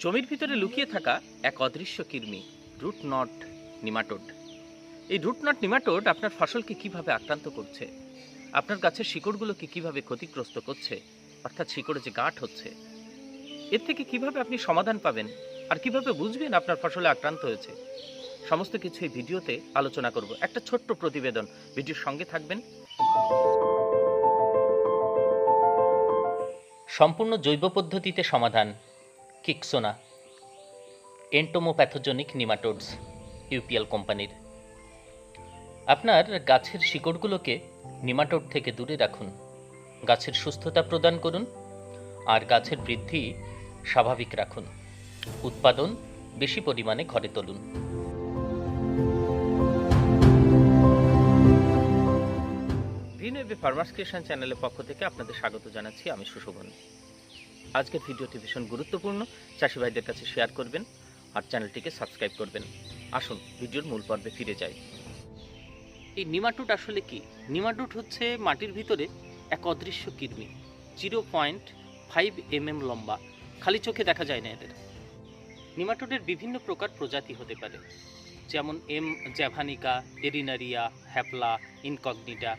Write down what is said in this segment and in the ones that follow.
জমির ভিতরে লুকিয়ে থাকা এক অদৃশ্য কৃমি রুট নট নিমাটোড। এই রুট নট নিমাটোড আপনার ফসলকে কীভাবে আক্রান্ত করছে? আপনার গাছের শিকড়গুলোকে কীভাবে ক্ষতিগ্রস্ত করছে? অর্থাৎ শিকড়ে যে গাঁট হচ্ছে। এর থেকে কীভাবে আপনি সমাধান পাবেন? আর কীভাবে বুঝবেন আপনার ফসলে আক্রান্ত হয়েছে? সমস্ত কিছু এই ভিডিওতে আলোচনা করব। একটা ছোট্ট প্রতিবেদন। ভিডিওর সঙ্গে থাকবেন। সম্পূর্ণ জৈব পদ্ধতিতে সমাধান। কিকসোনা, এন্টোমোপ্যাথোজেনিক নিমাটোডস, ইউপিএল কোম্পানির। আপনার গাছের শিকড়গুলোকে নিমাটোড থেকে দূরে রাখুন। গাছের সুস্থতা প্রদান করুন আর গাছের বৃদ্ধি স্বাভাবিক রাখুন। উৎপাদন বেশি পরিমাণে ঘরে তুলুন। গ্রিন ফার্মার্স ক্রিয়েশন চ্যানেলের পক্ষ থেকে আপনাদের স্বাগত জানাচ্ছি। আমি সুশোভন। আজকের ভিডিওটি ভীষণ গুরুত্বপূর্ণ। চাষি ভাইদের কাছে শেয়ার করবেন আর চ্যানেলটিকে সাবস্ক্রাইব করবেন। আসুন, ভিডিওর মূল পর্বে ফিরে যাই। এই নিমাটুট আসলে কি? নিমাটুট হচ্ছে মাটির ভিতরে এক অদৃশ্য কৃমি zero point five M M লম্বা। খালি চোখে দেখা যায় না এদের। নিমাটোডের বিভিন্ন প্রকার প্রজাতি হতে পারে, যেমন এম জ্যাভানিকা এরিনারিয়া হ্যাপলা ইনকগনিটা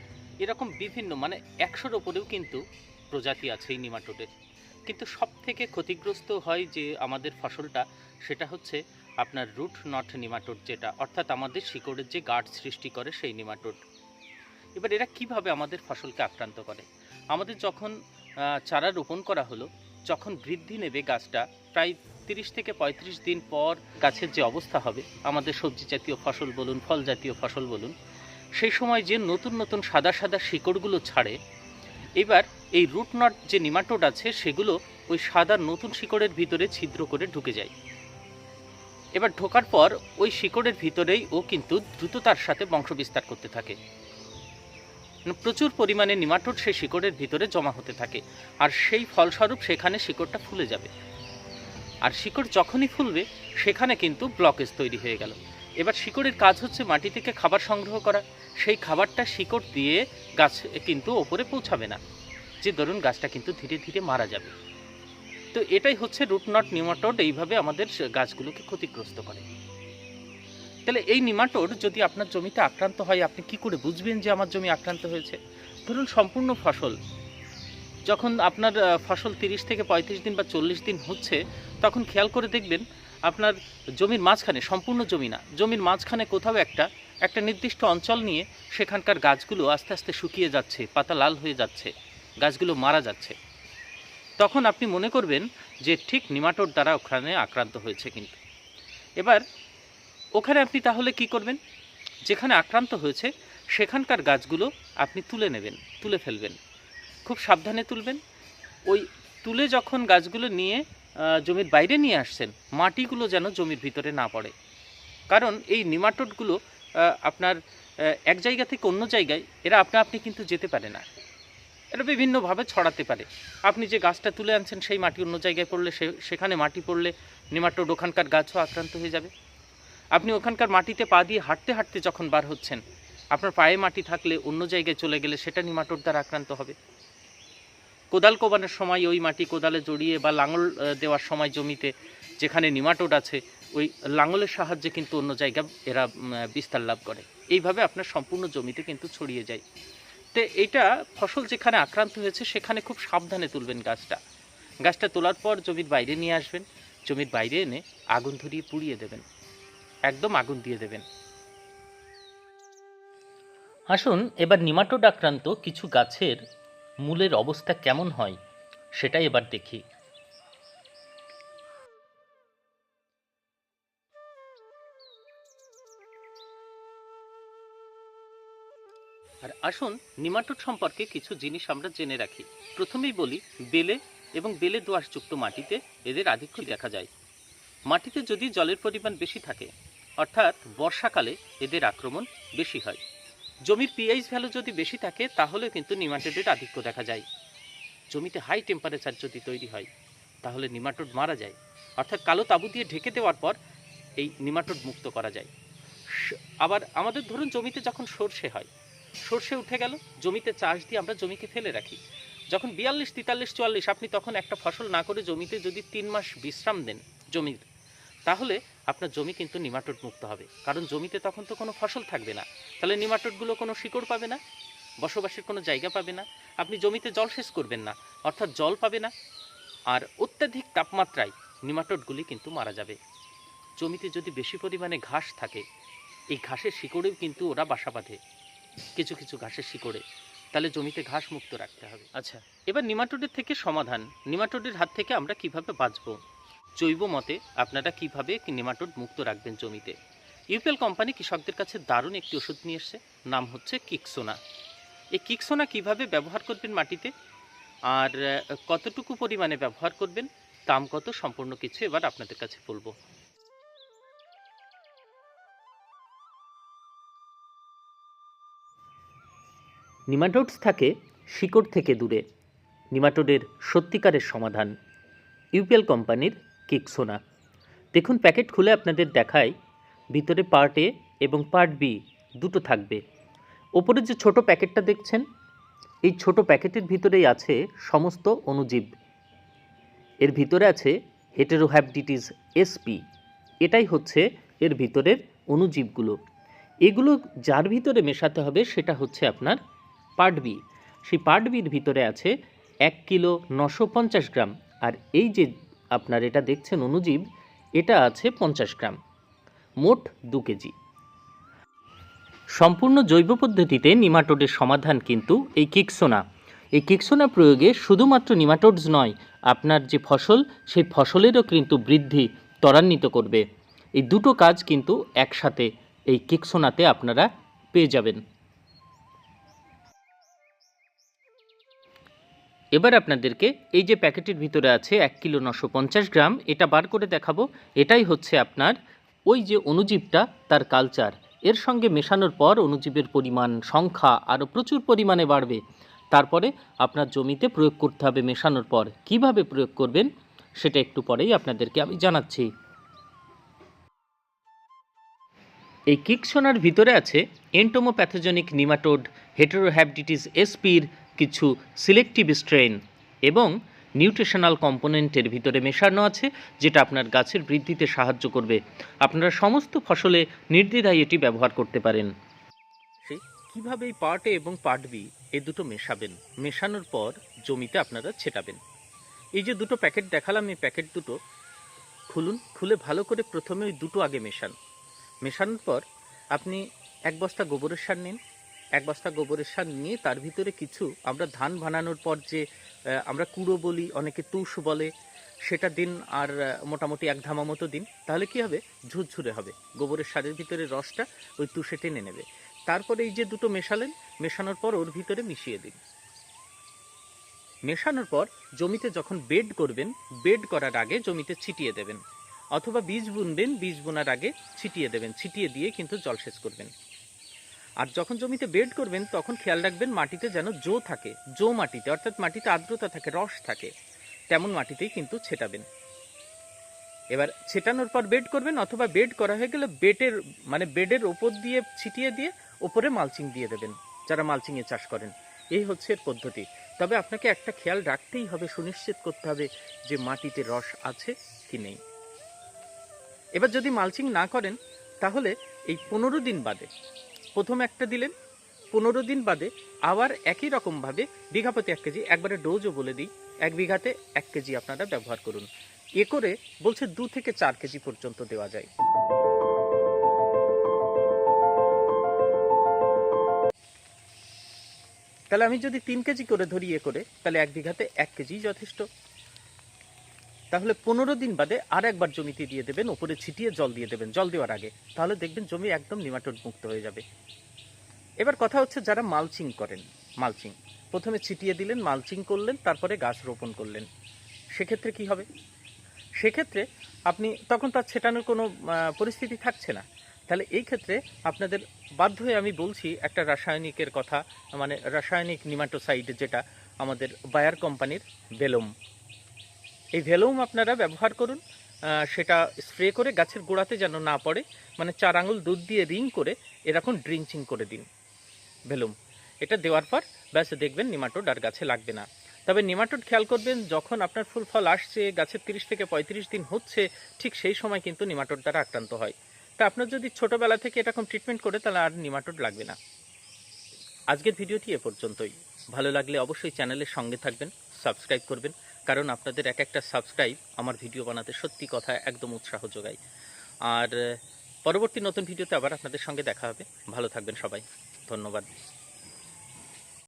এরকম বিভিন্ন মানে একশোর ওপরেও কিন্তু প্রজাতি আছে এই নিমাটোডের কিন্তু সব থেকে ক্ষতিগ্রস্ত হয় যে আমাদের ফসলটা, সেটা হচ্ছে আপনার রুট নট নিমাটোড যেটা, অর্থাৎ আমাদের শিকড়ের যে গাঢ় সৃষ্টি করে সেই নিমাটোড। এবার এরা কীভাবে আমাদের ফসলকে আক্রান্ত করে? আমাদের যখন চারা রোপণ করা হলো, যখন বৃদ্ধি নেবে গাছটা, প্রায় তিরিশ থেকে পঁয়ত্রিশ দিন পর গাছের যে অবস্থা হবে, আমাদের সবজি জাতীয় ফসল বলুন, ফল জাতীয় ফসল বলুন, সেই সময় যে নতুন নতুন সাদা সাদা শিকড়গুলো ছাড়ে এবার এই রুট নট যে নিমাটোড আছে, সেগুলো ওই সাদা নতুন শিকড়ের ভিতরে ছিদ্র করে ঢুকে যায়। এবার ঢোকার পর ওই শিকড়ের ভিতরেই ও কিন্তু দ্রুততার সাথে বংশবিস্তার করতে থাকে। মানে প্রচুর পরিমাণে নিমাটোড সেই শিকড়ের ভিতরে জমা হতে থাকে, আর সেই ফলস্বরূপ সেখানে শিকড়টা ফুলে যাবে। আর শিকড় যখনই ফুলবে, সেখানে কিন্তু ব্লকেজ তৈরি হয়ে গেল। এবার শিকড়ের কাজ হচ্ছে মাটি থেকে খাবার সংগ্রহ করা। সেই খাবারটা শিকড় দিয়ে গাছ কিন্তু ওপরে পৌঁছাবে না। যে ধরুন গাছটা কিন্তু ধীরে ধীরে মারা যাবে। তো এটাই হচ্ছে রুটনট নিমাটোড এইভাবে আমাদের গাছগুলোকে ক্ষতিগ্রস্ত করে। তাহলে এই নিমাটোড যদি আপনার জমিতে আক্রান্ত হয়, আপনি কি করে বুঝবেন যে আমার জমি আক্রান্ত হয়েছে? ধরুন সম্পূর্ণ ফসল। যখন আপনার ফসল তিরিশ থেকে পঁয়ত্রিশ দিন বা চল্লিশ দিন হচ্ছে, তখন খেয়াল করে দেখবেন আপনার জমির মাঝখানে, সম্পূর্ণ জমি না, জমির মাঝখানে কোথাও একটা একটা নির্দিষ্ট অঞ্চল নিয়ে সেখানকার গাছগুলো আস্তে আস্তে শুকিয়ে যাচ্ছে, পাতা লাল হয়ে যাচ্ছে, গাছগুলো মারা যাচ্ছে। তখন আপনি মনে করবেন যে ঠিক নিমাটোর দ্বারা ওখানে আক্রান্ত হয়েছে কিন্তু। এবার, ওখানে আপনি তাহলে কি করবেন? যেখানে আক্রান্ত হয়েছে, সেখানকার গাছগুলো আপনি তুলে নেবেন, তুলে ফেলবেন। খুব সাবধানে তুলবেন। ওই, তুলে যখন গাছগুলো নিয়ে জমির বাইরে নিয়ে আসছেন, মাটিগুলো যেন জমির ভিতরে না পড়ে। কারণ এই নিমাটোডগুলো আপনার এক জায়গা থেকে অন্য জায়গায়, এরা আপনা আপনি কিন্তু যেতে পারে না। এটা বিভিন্নভাবে ছড়াতে পারে। আপনি যে গাছটা তুলে আনছেন, সেই মাটি অন্য জায়গায় পড়লে সেখানে মাটি পড়লে নিমাটোড ওখানকার গাছও আক্রান্ত হয়ে যাবে। আপনি ওখানকার মাটিতে পা দিয়ে হাঁটতে হাঁটতে যখন বার হচ্ছেন, আপনার পায়ে মাটি থাকলে অন্য জায়গায় চলে গেলে সেটা নিমাটোড দ্বারা আক্রান্ত হবে। কোদাল কোবানোর সময় ওই মাটি কোদালে জড়িয়ে বা লাঙল দেওয়ার সময় জমিতে যেখানে নিমাটোড আছে, ওই লাঙলের সাহায্যে কিন্তু অন্য জায়গা এরা বিস্তার লাভ করে। এইভাবে আপনার সম্পূর্ণ জমিতে কিন্তু ছড়িয়ে যায়। তো এইটা ফসল যেখানে আক্রান্ত হয়েছে, সেখানে খুব সাবধানে তুলবেন গাছটা। গাছটা তোলার পর জমির বাইরে নিয়ে আসবেন, জমির বাইরে এনে আগুন ধরিয়ে পুড়িয়ে দেবেন। একদম আগুন দিয়ে দেবেন। আসুন, এবার নিমাটোড আক্রান্ত কিছু গাছের মূলের অবস্থা কেমন হয়, সেটাই এবার দেখি। আর আসুন, নিমাটোড সম্পর্কে কিছু জিনিস আমরা জেনে রাখি। প্রথমেই বলি, বেলে এবং বেলে দোআঁশযুক্ত মাটিতে এদের আধিক্য দেখা যায়। মাটিতে যদি জলের পরিমাণ বেশি থাকে, অর্থাৎ বর্ষাকালে এদের আক্রমণ বেশি হয়। জমির পিএইচ ভ্যালু যদি বেশি থাকে, তাহলে কিন্তু নিমাটোডের আধিক্য দেখা যায়। জমিতে হাই টেম্পারেচার যদি তৈরি হয়, তাহলে নিমাটোড মারা যায়। অর্থাৎ কালো তাবু দিয়ে ঢেকে দেওয়ার পর এই নিমাটোড মুক্ত করা যায়। আবার আমাদের ধরুন জমিতে যখন সর্ষে হয়, সর্ষে উঠে গেল, জমিতে চাষ দিয়ে আমরা জমিকে ফেলে রাখি। যখন বিয়াল্লিশ, তেতাল্লিশ, চুয়াল্লিশ, আপনি তখন একটা ফসল না করে জমিতে যদি তিন মাস বিশ্রাম দেন জমির, তাহলে আপনার জমি কিন্তু নিমাটোড মুক্ত হবে। কারণ জমিতে তখন তো কোনো ফসল থাকবে না। তাহলে নিমাটোডগুলো কোনো শিকড় পাবে না? বসবাসের কোনো জায়গা পাবে না? আপনি জমিতে জল জলসেচ করবেন না। অর্থাৎ জল পাবে না। আর অত্যাধিক তাপমাত্রায় নিমাটোডগুলি কিন্তু মারা যাবে। জমিতে যদি বেশি পরিমাণে ঘাস থাকে এই ঘাসের শিকড়েও কিন্তু ওরা বাসা বাঁধে। কিছু কিছু ঘাসের শিকড়ে। তাহলে জমিতে ঘাস মুক্ত রাখতে হবে। আচ্ছা। এবার নিমাটোডের থেকে সমাধান। নিমাটোডের হাত থেকে আমরা কীভাবে বাঁচবো? জৈব মতে আপনারা কীভাবে নিমাটোড মুক্ত রাখবেন জমিতে? ইউপিএল কোম্পানি কৃষকদের কাছে দারুণ একটি ওষুধ নিয়ে এসছে, নাম হচ্ছে কিকসোনা। এই কিকসোনা কীভাবে ব্যবহার করবেন মাটিতে? আর কতটুকু পরিমাণে ব্যবহার করবেন? দাম কত? সম্পূর্ণ কিছু এবার আপনাদের কাছে বলব। নিমাটোডস থাকে শিকড় থেকে দূরে। নিমাটোডের সত্যিকারের সমাধান ইউপিএল কোম্পানির কিকসোনা দেখুন, প্যাকেট খুলে আপনাদের দেখায় ভিতরে পার্ট এ এবং পার্ট বি দুটো থাকবে। ওপরে যে ছোট প্যাকেটটা দেখছেন, এই ছোট প্যাকেটের ভিতরেই আছে সমস্ত অনুজীব এর ভিতরে আছে হেটেরোহ্যাপটিটিস এসপি এটাই হচ্ছে এর ভিতরের অনুজীবগুলো এগুলো যার ভিতরে মেশাতে হবে সেটা হচ্ছে আপনার পার্ট বি সেই পার্ট বির ভিতরে আছে এক কিলো নশো পঞ্চাশ গ্রাম। আর এই যে আপনার এটা দেখছেন অণুজীব এটা আছে পঞ্চাশ গ্রাম। মোট দু কেজি। সম্পূর্ণ জৈব পদ্ধতিতে নিমাটোডের সমাধান কিন্তু এই কিকসোনা। এই কিকসোনা প্রয়োগে শুধুমাত্র নিমাটোডস নয়, আপনার যে ফসল, সেই ফসলেরও কিন্তু বৃদ্ধি ত্বরান্বিত করবে। এই দুটো কাজ কিন্তু একসাথে এই কিকসোনাতে আপনারা পেয়ে যাবেন। এবার আপনাদেরকে এই যে প্যাকেটের ভিতরে আছে এক কিলো নশো পঞ্চাশ গ্রাম, এটা বার করে দেখাবো। এটাই হচ্ছে আপনার ওই যে অণুজীবটা, তার কালচার এর সঙ্গে মেশানোর পর অণুজীবের পরিমাণ, সংখ্যা আরও প্রচুর পরিমাণে বাড়বে। তারপরে আপনার জমিতে প্রয়োগ করতে হবে মেশানোর পর। কীভাবে প্রয়োগ করবেন, সেটা একটু পরেই আপনাদেরকে আমি জানাচ্ছি। এই কিকসোনার ভিতরে আছে এন্টোমোপ্যাথোজেনিক নিমাটোড হেটেরোহ্যাপটিটিস এসপির কিছু সিলেক্টিভ স্ট্রেন এবং নিউট্রিশনাল কম্পোনেন্টের ভিতরে মেশানো আছে, যেটা আপনার গাছের বৃদ্ধিতে সাহায্য করবে। আপনারা সমস্ত ফসলে নির্দ্বিধায় এটি ব্যবহার করতে পারেন। কীভাবে এই পার্ট এ এবং পার্ট বি এ দুটো মেশাবেন? মেশানোর পর জমিতে আপনারা ছেটাবেন। এই যে দুটো প্যাকেট দেখালাম, এই প্যাকেট দুটো খুলুন, খুলে ভালো করে প্রথমে ওই দুটো আগে মেশান। মেশানোর পর আপনি এক বস্তা গোবরের সার নিন এক বস্তা গোবরের সার নিয়ে তার ভিতরে কিছু আমরা ধান বানানোর পর যে আমরা কুড়ো বলি, অনেকে তুষ বলে, সেটা দিন আর মোটামুটি এক ধামা মতো দিন। তাহলে কি হবে? ঝুরঝুরে হবে। গোবরের সারের ভিতরে রসটা ওই তুষে টেনে নেবে। তারপরে এই যে দুটো মেশালেন, মেশানোর পর ওর ভিতরে মিশিয়ে দিন। মেশানোর পর জমিতে যখন বেড করবেন, বেড করার আগে জমিতে ছিটিয়ে দেবেন। অথবা বীজ বুনবেন, বীজ বোনার আগে ছিটিয়ে দেবেন। ছিটিয়ে দিয়ে কিন্তু জলসেচ করবেন। আর যখন জমিতে বেড করবেন, তখন খেয়াল রাখবেন মাটিতে যেন জো থাকে, জো মাটিতে, অর্থাৎ মাটিতে আর্দ্রতা থাকে, রস থাকে, তেমন মাটিতেই কিন্তু ছেটাবেন। এবার ছেটানোর পর বেড করবেন, অথবা বেড করা হয়ে গেলে বেডের মানে বেডের ওপর দিয়ে ছিটিয়ে দিয়ে ওপরে মালচিং দিয়ে দেবেন, যারা মালচিংয়ে চাষ করেন। এই হচ্ছে এর পদ্ধতি। তবে আপনাকে একটা খেয়াল রাখতেই হবে, সুনিশ্চিত করতে হবে যে মাটিতে রস আছে কি নেই। এবার যদি মালচিং না করেন, তাহলে এই পনেরো দিন বাদে প্রথম একটা দিলেন, পনেরো দিন বাদে আবার একই রকমভাবে বিঘা প্রতি এক কেজি, একবারে ডোজও বলে দিই, এক বিঘাতে এক কেজি আপনারা ব্যবহার করুন। এ করে বলছে দু থেকে চার কেজি পর্যন্ত দেওয়া যায়। তাহলে আমি যদি তিন কেজি করে ধরি এ করে, তাহলে এক বিঘাতে এক কেজি যথেষ্ট। তাহলে পনেরো দিন বাদে আর একবার জমিতে দিয়ে দেবেন, উপরে ছিটিয়ে জল দিয়ে দেবেন, জল দেওয়ার আগে। তাহলে দেখবেন জমি একদম নিমাটোড মুক্ত হয়ে যাবে। এবার কথা হচ্ছে যারা মালচিং করেন, মালচিং। প্রথমে ছিটিয়ে দিলেন, মালচিং করলেন, তারপরে গাছ রোপণ করলেন। সেক্ষেত্রে কি হবে? সেক্ষেত্রে আপনি, তখন তার ছেটানোর কোনো পরিস্থিতি থাকছে না। তাহলে এই ক্ষেত্রে আপনাদের বাধ্য হয়ে আমি বলছি একটা রাসায়নিকের কথা মানে রাসায়নিক নিমাটোসাইড যেটা আমাদের বায়ার কোম্পানির বেলম। এই ভেলুম আপনারা ব্যবহার করুন সেটা স্প্রে করে গাছের গোড়াতে যেন না পড়ে মানে চার আঙুল দুধ দিয়ে রিং করে এরকম ড্রিঞ্চিং করে দিন ভেলুম। এটা দেওয়ার পর ব্যাস দেখবেন নিমাটোড আর গাছে লাগবে না। তবে নিমাটোড খেয়াল করবেন, যখন আপনার ফুল ফল আসছে গাছের তিরিশ থেকে পঁয়ত্রিশ দিন হচ্ছে, ঠিক সেই সময় কিন্তু নিমাটোড দ্বারা আক্রান্ত হয়। তা আপনার যদি ছোটোবেলা থেকে এরকম ট্রিটমেন্ট করে, তাহলে আর নিমাটোড লাগবে না। আজকের ভিডিওটি এ পর্যন্তই। ভালো লাগলে অবশ্যই চ্যানেলের সঙ্গে থাকবেন, সাবস্ক্রাইব করবেন কারণ আপনাদের এক একটা সাবস্ক্রাইব আমার ভিডিও বানাতে সত্যি কথা একদম উৎসাহ যোগায়। আর, পরবর্তী নতুন ভিডিওতে আবার আপনাদের সঙ্গে দেখা হবে। ভালো থাকবেন সবাই। ধন্যবাদ।